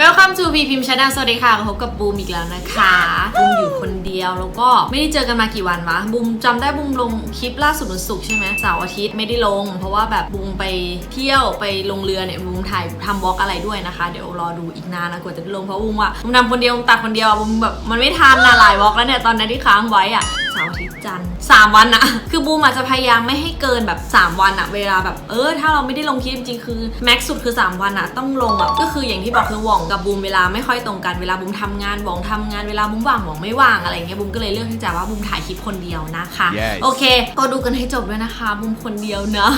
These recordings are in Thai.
Welcome to พีพิมพ์ชาแนลสวัสดีค่ะพบกับบูมอีกแล้วนะคะบูมอยู่คนเดียวแล้วก็ไม่ได้เจอกันมากี่วันวะบูมจำได้บูมลงคลิปล่าสุดวันศุกร์ใช่ไหมเสาร์อาทิตย์ไม่ได้ลง เพราะว่าแบบบูมไปเที่ยวไปลงเรือเนี่ยบูมถ่ายทำบล็อกอะไรด้วยนะคะ เดี๋ยวรอดูอีกนานนะกว่าจะได้ลงเพราะบูมว่าบูมทำคนเดียวบูมตัดคนเดียวอะบูมแบบมันไม่ทันนะหลายบล็อกแล้วเนี่ยตอนนั้นที่ค้างไว้อะ เสาร์อาทิตย์จันทร์สามวันอะคือบูมอาจจะพยายามไม่ให้เกินแบบ 3 วันอะเวลาแบบเออถ้าเราไม่ได้ลงคลิปจริงๆคือแม็กซ์สุดคือ 3 วันอะต้องลงอะก็คืออย่างที่บอกคือหว่องกับบูมเวลาไม่ค่อยตรงกันเวลาบูมทำงานหว่องทำงานเวลาบูมว่างหว่องไม่ว่างอะไรเงี้ยบูมก็เลยเลือกที่จะว่าบูมถ่ายคลิปคนเดียวนะคะ Yes โอเค ก็ดูกันให้จบด้วยนะคะบูมคนเดียวนะ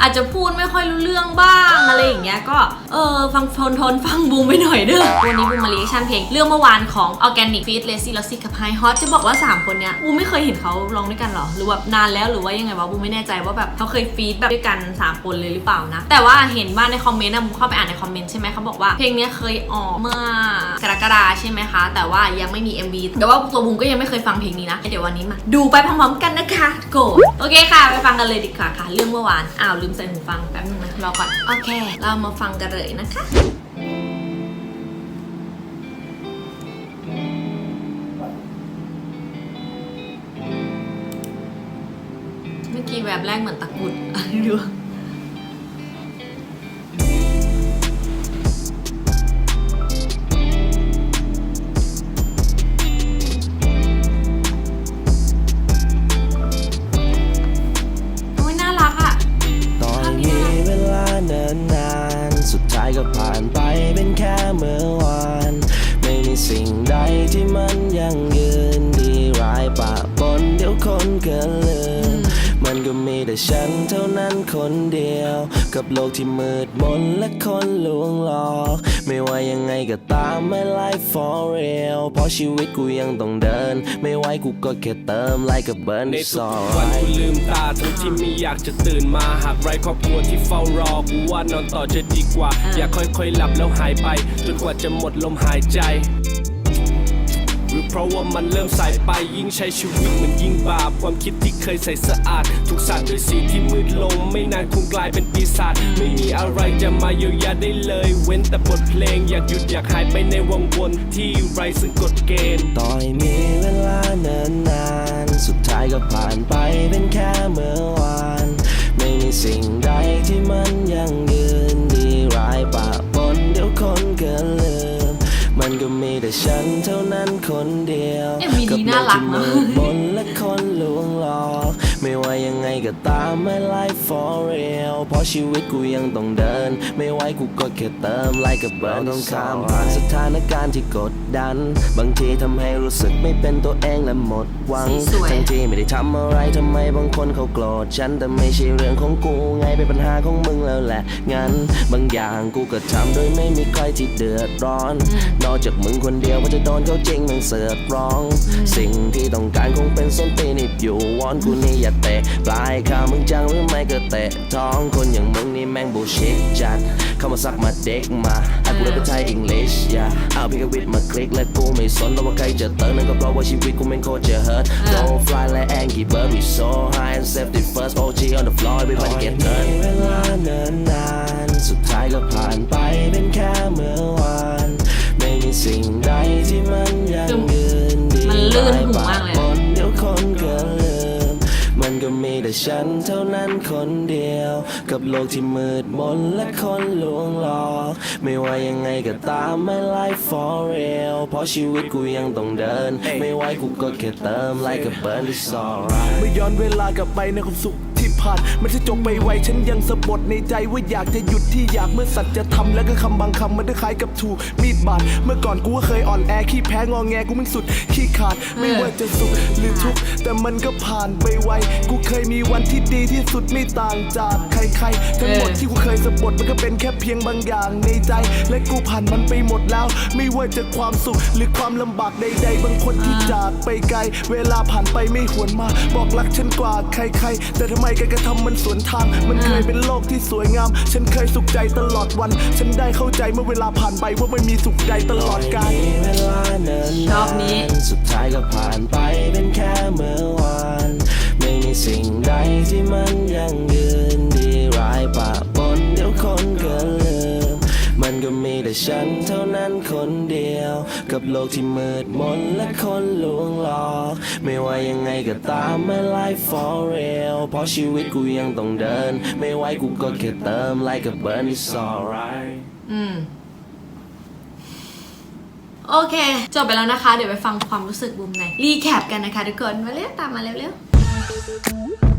อาจจะพูดไม่ค่อยรู้เรื่องบ้างอะไรอย่างเงี้ยก็เออฟังทนทนฟังบูมไปหน่อยเด้อวันนี้บูมมาเรียกชันเพลงเรื่องเมื่อวานของ Organic Feed Lazy Lossy กับ High Hot จะบอกว่า 3 คนเนี้ยบูมไม่เคยเห็นเขาร้องด้วยกันหรอ หรือแบบนานแล้วหรือว่ายังไงวะบูมไม่แน่ใจว่าแบบเขาเคยฟีดแบบด้วยกัน 3 คนเลยหรือเปล่านะ แต่ว่าเห็นว่าในคอมเมนต์นะบูมเข้าไปอ่านในคอมเมนต์ใช่ไหมเขาบอกว่าเพลงนี้เคยออกเมื่อกรกฎาใช่ไหมคะ แต่ว่ายังไม่มี MV แต่ว่าตัวบูมก็ยังไม่เคยฟังเพลงนี้นะ เดี๋ยววันนี้มาดูไปพร้อมๆกันนะคะโกรธโอเคค่ะ ไปฟังกันเลยดีกว่าค่ะ เรื่องเมื่อวานอ้าวลืมใส่หูฟังแป๊บนึงนะรอก่อนโอเค เรามาฟังกันเลยนะคะ มื่อกี้แบบแรกเหมือนตะกุดอะดูโอ้ยน่ารักอะตอนมีเวลาเนินนานสุดท้ายก็ผ่านไปเป็นแค่เมื่อวาน ไม่มีสิ่งใดที่มันยังยืนดีร้ายปะปนเดี๋ยวคนเกินลืม มันก็มีแต่ฉันเท่านั้นคนเดียว กับโลกที่มืดมนและคนลวงหลอก ไม่ว่ายังไงก็ตาม my life for real เพราะชีวิตกูยังต้องเดิน ไม่ไหวกูก็แค่เติม like a burn ใน it's ทุกๆวันกูลืมตาทั้งที่ไม่อยากจะตื่นมาหากไรครอบครัวที่เฝ้ารอกูว่านอนต่อจะดีกว่า อย่าค่อยๆหลับแล้วหายไป จนกว่าจะหมดลมหายใจ หรือเพราะว่ามันเริ่มสายไปยิ่งใช้ชีวิตเหมันยิ่งบาป ความคิดที่เคยใสสะอาด ถูกสาดด้วยสีที่มืดลง ไม่นานคงกลายเป็นปีศาจไม่มีอะไรจะมาเยียวยาได้เลย เว้นแต่บทเพลงอยากหยุดอยากหายไปในวงวนที่ไร้ซึ่งกฎเกณฑ์ต่อยมีเวลาเนินนานสุดท้ายก็ผ่านไปเป็นแค่เมื่อวาน ไม่มีสิ่งใดที่มันยัง แต่ฉันเท่านั้นคนเดียว MV นี้น่ารักเนอะบโลกที่มืดมนและคนลวงหลอก ไม่ว่ายังไงก็ตาม my life for real เพราะชีวิตกูยังต้องเดิน ไม่ไหวกูก็แค่เติม like a burn ต้องข้ามผ่านสถานการณ์ที่กดดัน บางทีทำให้รู้สึกไม่เป็นตัวเองและหมดหวังสีสวย ทั้งที่ไม่ได้ทำอะไรทำไมบางคนเขาโกรธฉันแต่ไม่ใช่เรื่องของกูไงเป็นปัญหาของมึงแล้วแหละงั้น บางอย่างกูก็ทำโดยไม่มีใครที่เดือดร้อน นอกจากมึงคนเดียวว่าจะโดนเขาจริงมึงเสือกร้อง สิ่งที่ต้องการคงเป็นส้นตีนอีกอยู่วอนกูนี่อย่าเตะปลายขามึงจังหรือไม่ก็เตะท้องคนอย่างมึงนี่แม่งบูชิดจัด เข้ามาซักมาเด็กมาไอ้กูเลยเป็นไทยอังกฤษอย่าเอาพี่กวิทมาคลิกและกูไม่สนแล้วว่าใครจะเติมนั่นก็เพราะว่าชีวิตกูแม่งโคตรจะ hurt go fly และ Angie Bird we so high and safety first OG on the floor everybody get turned เวลาเนินนานสุดท้ายก็ผ่านไป ฉันเท่านั้นคนเดียว กับโลกที่มืดมนและคนลวงหลอก ไม่ว่ายังไงก็ตามไม่ life for real เพราะชีวิตกูยังต้องเดิน ไม่ไหวกูก็แค่เติม like a burn it's alright เมื่อย้อนเวลากลับไปในความสุข ที่ผ่าน มันจะจบไปไวฉันยังสะบดในใจว่าอยากจะหยุดที่อยากเมื่อสัตว์จะทำแล้วก็คำบางคำมันได้คล้ายกับถูกมีดบาดเมื่อก่อนกูก็เคยอ่อนแอขี้แพ้งอแงกูไม่สุดขี้ขาดไม่ว่าจะสุขหรือทุกข์แต่มันก็ผ่านไปไวกูเคยมีวันที่ดีที่สุดไม่ต่างจากใครๆทั้งหมดที่กูเคยสะบดมันก็เป็นแค่เพียงบางอย่างในใจ และกูผ่านมันไปหมดแล้ว ไม่ว่าจะความสุขหรือความลำบากใดๆบางคนที่จากไปไกล เวลาผ่านไปไม่หวนมา บอกรักฉันกว่าใครๆ แต่ทำไมการกระทำมันสวนทาง มันเคยเป็นโลกที่สวยงาม ฉันเคยสุขใจตลอดวัน ฉันได้เข้าใจเมื่อเวลาผ่านไปว่าไม่มีสุขใจตลอดกาลมีเวลาเนินชอบนี้ สุดท้ายก็ผ่านไปเป็นแค่เมื่อวาน ไม่มีสิ่งใดที่มันยังยืน นเดี๋ยวคนเกินลืมมันก็มีแต่ฉันเท่านั้นคนเดียว กับโลกที่มืดมนและคนลวงหลอก ไม่ว่ายังไงก็ตาม my life for real เพราะชีวิตกูยังต้องเดิน ไม่ไหวกูก็แค่เติม like a burn it's alright อืม โอเค จบไปแล้วนะคะ เดี๋ยวไปฟังความรู้สึกบูมในรีแคปกันนะคะทุกคน มาเร็วตามมาเร็วๆ